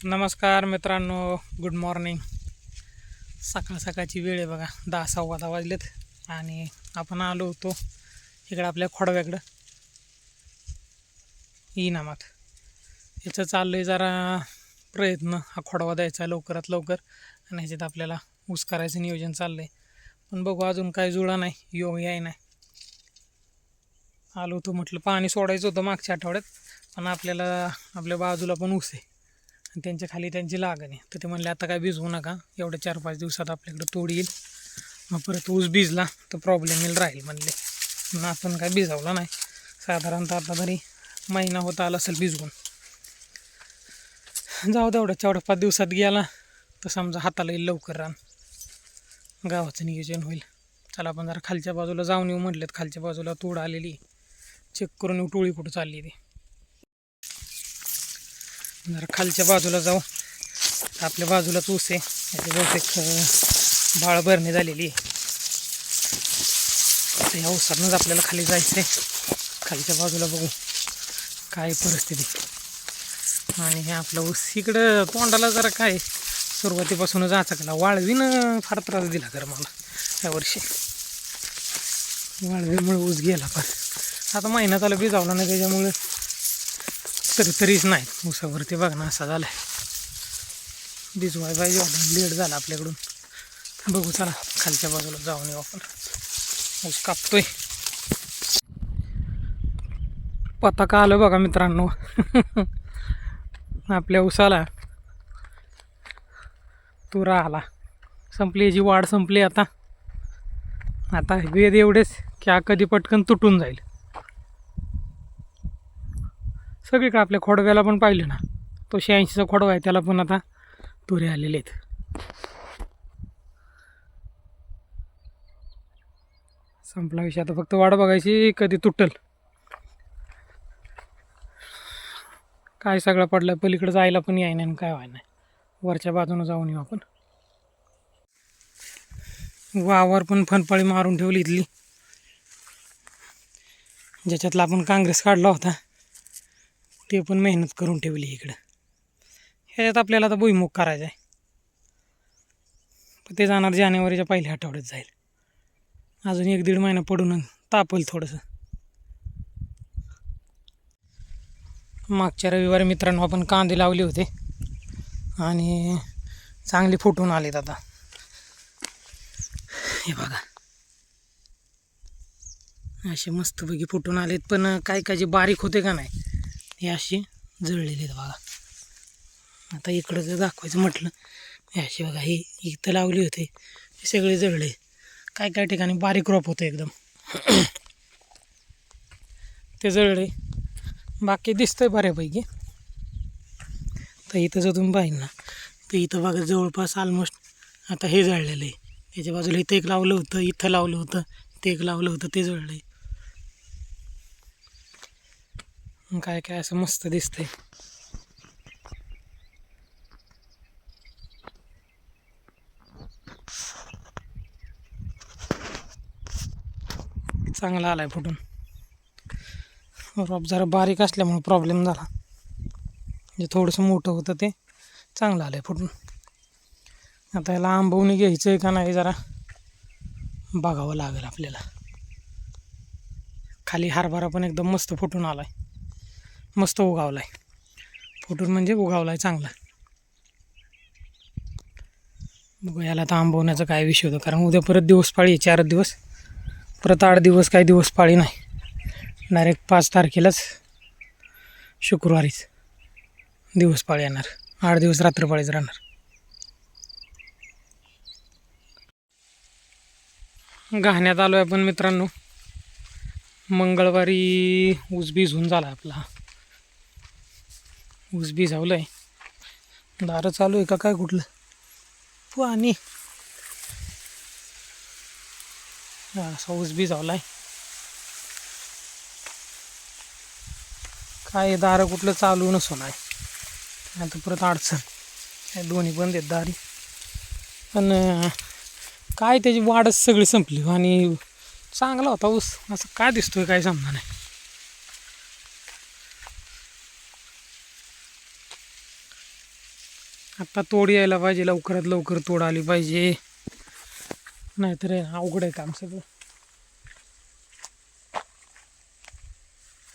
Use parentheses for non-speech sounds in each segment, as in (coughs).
नमस्कार मित्रांनो good morning सकाळ सकाळची वेळ आहे बघा दहा सव्वा दहा वाजलेत आणि आपण आलो होतो इकडं आपल्या खोडव्याकडं. इनामात. याचं चाललं आहे जरा प्रयत्न हा खोडवा द्यायचा लवकरात लवकर आणि ह्याच्यात आपल्याला ऊस करायचं नियोजन चाललं आहे पण बघू अजून काय जुळा नाही योग याय नाही. आलो होतो म्हटलं पाणी सोडायचं होतं मागच्या आठवड्यात पण आपल्याला आपल्या बाजूला पण ऊस आहे. आणि त्यांच्या खाली त्यांची लागण आहे. तर ते म्हणले आता काय भिजवू नका. एवढ्या चार पाच दिवसात आपल्याकडे तोड येईल. मग परत ऊस भिजला तर प्रॉब्लेम येईल राहील म्हणले. मग आपण काय भिजवला नाही. साधारणतः आता तरी महिना होता आला असेल भिजवून. जाऊ तेवढ्या चौड्या पाच दिवसात गेला तर समजा हाताला येईल लवकर रान. गावाचं नियोजन होईल. चला आपण जरा खालच्या बाजूला जाऊन येऊ म्हटलेत खालच्या बाजूला तोड आलेली चेक करून येऊ टोळी कुठं चालली ती. जरा खालच्या बाजूला जाऊ. आपल्या बाजूलाच ऊस आहे. याची बहुतेक बाळ भरणी झालेली आहे. तर या ऊसातनंच आपल्याला खाली जायचं आहे. खालच्या बाजूला बघू काय परिस्थिती. आणि हे आपलं ऊस इकडं तोंडाला जरा काय सुरुवातीपासूनच आचकला वाळवीनं फार त्रास दिला खरं मला यावर्षी वाळवीमुळे ऊस गेला पण. आता महिन्यात आला भिजावला नाही त्याच्यामुळे तरी तरीच नाही ऊसावरती बघ ना असा झाला भिजवाय पाहिजे होता. लेट झाला आपल्याकडून. बघू चला खालच्या बाजूला जाऊन येऊ आपण. ऊस कापतोय. पताका आलं बघा मित्रांनो. (laughs) आपल्या ऊसाला. तुरा आला संपली याची वाढ संपली आता. आता वेद एवढेच की हा कधी पटकन तुटून जाईल. सगळीकडे आपल्या खोडव्याला पण पाहिलं ना. तो शहाऐंशीचा खोडवा आहे त्याला पण आता तुरे आलेले आहेत. संपला विषय. आता फक्त वाट बघायची कधी तुटल. काय सगळं पडलं पलीकडे जायला पण याय नाही आणि काय व्हाय नाही वरच्या बाजूनं जाऊन येऊ आपण. वावर पण फनफळी मारून ठेवली इथली. ज्याच्यातला आपण काँग्रेस काढला होता. ते पण मेहनत करून ठेवली इकडं. ह्याच्यात आपल्याला आता भुईमुग करायचा आहे. पण ते जाणार जानेवारीच्या पहिल्या आठवड्यात जाईल. अजून एक दीड महिना पडून तापल थोडंसं. मागच्या रविवारी मित्रांनो आपण कांदे लावले होते. आणि चांगले फुटून आलेत आता. हे बघा. असे मस्तपैकी फुटून आलेत. पण काय काय जे बारीक होते का नाही? हे अशी जळलेली आहेत बघा. आता इकडं जर दाखवायचं म्हटलं हे अशी बघा हे इथं लावली होती. हे सगळे जळले. काय काय ठिकाणी बारीक रोप होतं एकदम. ते जळले. बाकी दिसतंय बऱ्यापैकी. तर इथं जर तुम्ही पाहिलं ना तर इथं बघा जवळपास ऑलमोस्ट आता हे जळलेलं आहे. याच्या बाजूला इथं एक लावलं होतं इथं लावलं होतं ते एक लावलं होतं ते जळलं आहे काय काय असं मस्त दिसतंय. चांगला आलाय फुटून. रॉप जरा बारीक असल्यामुळे प्रॉब्लेम झाला. जे थोडंसं मोठं होतं ते चांगलं आलं आहे फुटून. आता याला आंबवणी घ्यायचं आहे का नाही जरा बघावं लागेल आपल्याला. खाली हरभरा पण एकदम मस्त फुटून आला आहे मस्त उगावला आहे फुटून म्हणजे उगावला आहे चांगला. बघू याला आता आंबवण्याचा काय विषय होतो? कारण उद्या परत दिवस पाळी आहे चार दिवस. परत आठ दिवस काही दिवस पाळी नाही. डायरेक्ट पाच तारखेलाच शुक्रवारीच दिवस पाळी येणार. आठ दिवस रात्रपाळीच राहणार. घाण्यात आलो आहे आपण मित्रांनो. मंगळवारी ऊस होऊन झाला आपला. ऊस भिजावलं आहे दारं चालू आहे का काय कुठलं? पाणी आणि. असा ऊस भिजावला आहे काय दारं कुठलं चालू नसो नाही. आता परत अडचण. दोन्ही बंद आहेत दारी. पण काय त्याची वाढच सगळी संपली आणि चांगला होता ऊस. असं काय दिसतोय काय समजा नाही. आता तोड यायला पाहिजे लवकरात लवकर तोड आली पाहिजे. नाहीतर अवघड आहे काम सगळं.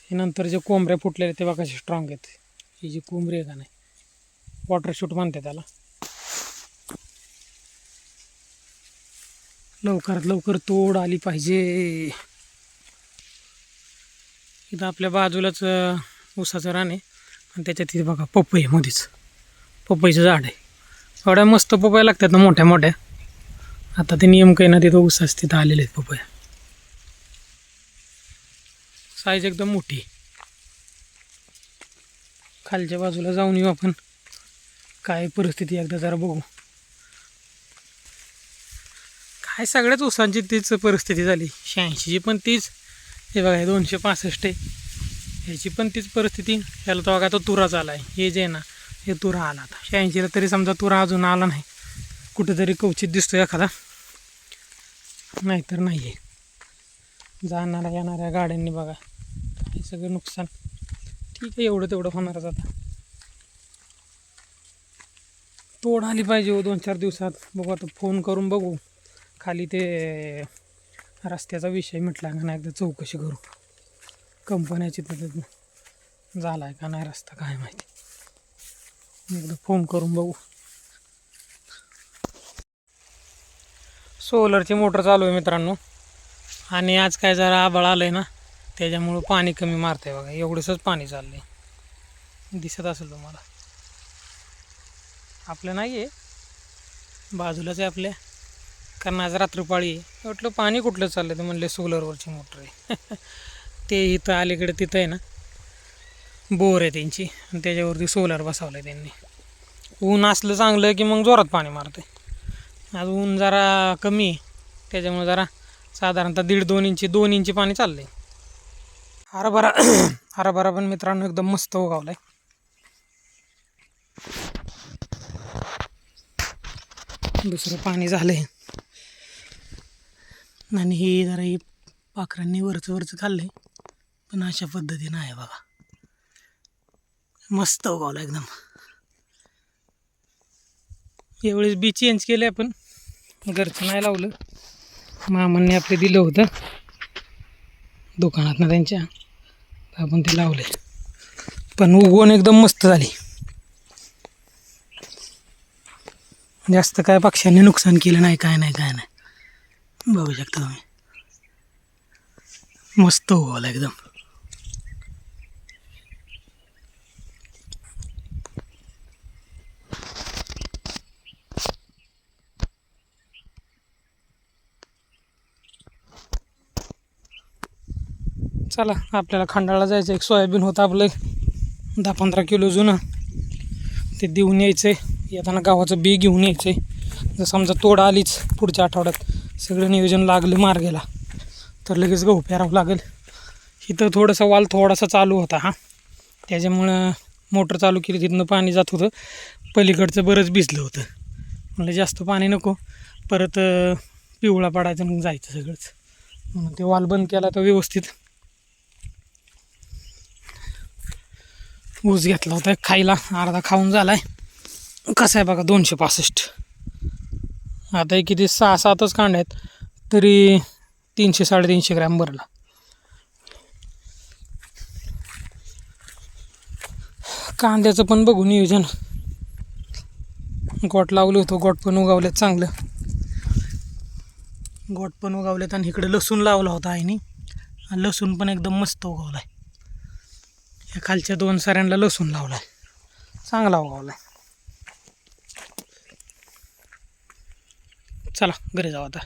हे नंतर जे कोंबऱ्या फुटलेले ते बघा कसे स्ट्रॉंग आहेत. ही जी कोंबरी आहे का नाही वॉटर शूट म्हणते त्याला. लवकरात लवकर तोड आली पाहिजे. इथं आपल्या बाजूलाच उसाचं ऊसाचं रान आहे. आणि त्याच्यात तिथे बघा पपई आहे मध्येच पपईचं झाड आहे. एवढ्या मस्त पपया लागतात ना मोठ्या मोठ्या. आता ते नियम काही ना तिथं उसास तिथं आलेले आहेत पपया. साईज एकदम मोठी. खालच्या बाजूला जाऊन येऊ आपण. काय परिस्थिती एकदा जरा बघू. काय सगळ्याच ऊसांची तीच परिस्थिती झाली. शहाऐंशीची पण तीच. हे बघा हे दोनशे पासष्ट आहे. ह्याची पण तीच परिस्थिती. ह्याला तो बघा तो तुरा आला आहे हे जे आहे ना हे तुरा आला आता. शहाऐंशीला तरी समजा तुरा अजून आला नाही. कुठेतरी कवचित दिसतो एखादा. नाहीतर नाही आहे जाणाऱ्या येणाऱ्या गाड्यांनी बघा. हे सगळं नुकसान. ठीक आहे एवढं तेवढं होणारच आता. तोड आली पाहिजे हो दोन चार दिवसात. बघू आता फोन करून बघू. खाली ते रस्त्याचा विषय म्हटला का नाही एकदा चौकशी करू. कंपन्याची तर झाला आहे का नाही रस्ता काय माहिती. एकदा फोन करून बघू. सोलरची मोटर चालू आहे मित्रांनो. आणि आज काय जरा आबाळ आलं आहे ना त्याच्यामुळं पाणी कमी मारतंय बघा. एवढंसंच पाणी चाललंय. दिसत असेल तुम्हाला. आपलं नाही आहे बाजूलाच आहे आपल्या. कारण आज रात्रपाळी आहे. म्हटलं पाणी कुठलं चाललं ते म्हणले सोलरवरची मोटर आहे. (laughs) ते इथं अलीकडे तिथं आहे ना. बोर आहे त्यांची. आणि त्याच्यावरती सोलर बसवलं आहे त्यांनी. ऊन असलं चांगलं की मग जोरात पाणी मारते आज ऊन जरा कमी आहे. त्याच्यामुळे जरा साधारणतः दीड दोन इंची दोन इंची पाणी चाललं आहे हरभरा (coughs) हरभरा पण मित्रांनो एकदम मस्त उगावला आहे दुसरं पाणी झालं आहे आणि हे जरा हे पाखरांनी वरचं वरचं खाल्लंय. पण अशा पद्धतीनं आहे बघा. मस्त उगावला एकदम. यावेळेस बी चेंज केले आपण. घरचं नाही लावलं. मामांनी आपले दिलं होतं. दुकानात ना त्यांच्या आपण ते लावले पण उगवण एकदम मस्त झाली. जास्त काय पक्ष्यांनी नुकसान केलं नाही काय नाही काय नाही. बघू शकता तुम्ही. मस्त उगवला एकदम. चला आपल्याला खंडाळा जायचं एक सोयाबीन होतं आपलं. दहा पंधरा किलो जुनं. ते देऊन यायचं आहे येताना गावाचं बी घेऊन यायचं आहे जर समजा तोड आलीच पुढच्या आठवड्यात सगळं नियोजन लागलं मार्गेला तर लगेच गहू पेरावं लागेल. इथं थोडंसं वाल थोडासा चालू होता हा. त्याच्यामुळं मोटर चालू केली तिथनं पाणी जात होतं. पलीकडचं बरंच भिजलं होतं. म्हणलं जास्त पाणी नको. परत पिवळा पडायचं मग जायचं सगळंच. म्हणून ते वाल बंद केला तर व्यवस्थित ऊस घेतला होता खायला अर्धा खाऊन झालाय. कसा आहे बघा दोनशे पासष्ट. आता किती सहा सातच कांड आहेत तरी तीनशे साडेतीनशे ग्रॅम भरला. कांद्याचं पण बघू नियोजन. गोट लावलं होतं गोट पण उगावलेत चांगलं. गोट पण उगावलेत आणि इकडे लसूण लावला होता आईने. लसूण पण एकदम मस्त उगवला आहे या खालच्या दोन साऱ्यांना लसूण लावला आहे चांगला उगवला आहे चला घरी जाऊ आता.